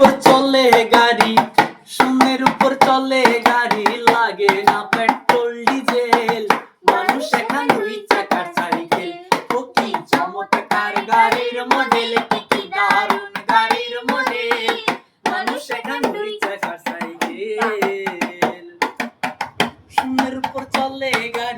উপর চলে গাড়ি, শূন্যের উপর চলে গাড়ি, লাগে না পেট্রোল, ডিজেল। মানুষ এখন চাকার সাইকেল। ও কি চমৎকার গাড়ির মডেল, কি দারুণ গাড়ির মডেল। মানুষ এখন দুই চাকার সাইকেল। শূন্যের উপর চলে গাড়ি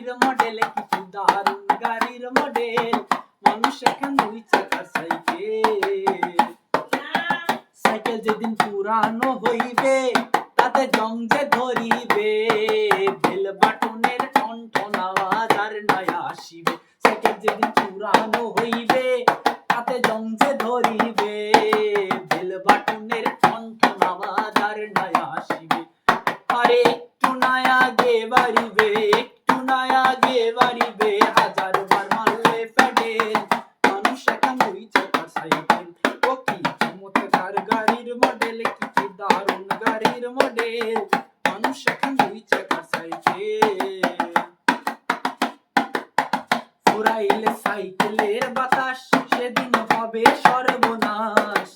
মডেল কি কি দারুণ গাড়ির মডেল, মানুষ এখন দুই চাকার সাইকেল। সাইকেল যেদিন পুরানো হইবে, তাতে জং যে ধরিবে বেল বাটনের টন আওয়াজ আর নয়া আসিবে। সাইকেল যেদিন পুরানো হইবে, তাতে জং যে ধরিবে বেল বাটনের টন টন আওয়াজ আর নয়া মানুষ এখন দুই চাকার ফুরাইলে সাইকেলের বাতাস, সেদিন হবে সর্বনাশ।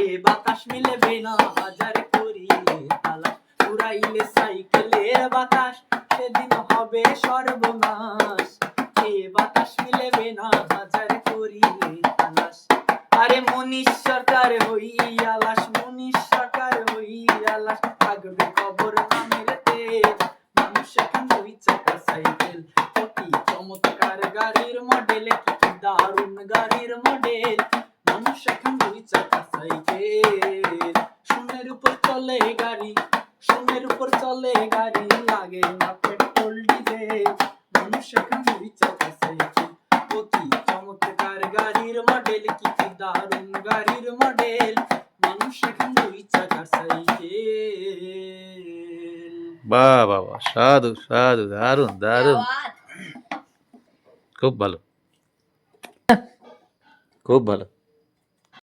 এ বাতাস মিলবে না হাজার করিলে তালাশ। ফুরাইলে সাইকেলের বাতাস, সেদিন হবে সর্বনাশ। এ বাতাস মিলবে না হাজার করিলে তালাশ। আরে মনীষ সরকার হই আলাস মনীষ গাড়ির মডেল কি কি দারুণ গাড়ির মডেল মানুষ এখন দুই চাকা সাইকেল শূন্যের উপর চলে গাড়ি শূন্যের উপর চলে গাড়ি লাগে না পেট্রোল ডিজেল। মানুষ এখন দুই চাকা সাইকেল অতি চমৎকার গাড়ির মডেল কি কি দারুণ গাড়ির মডেল মানুষ এখন দুই চাকা সাইকেল বাহ বাবা সাধু সাধু দারুণ দারুণ। খুব ভালো। খুব ভালো।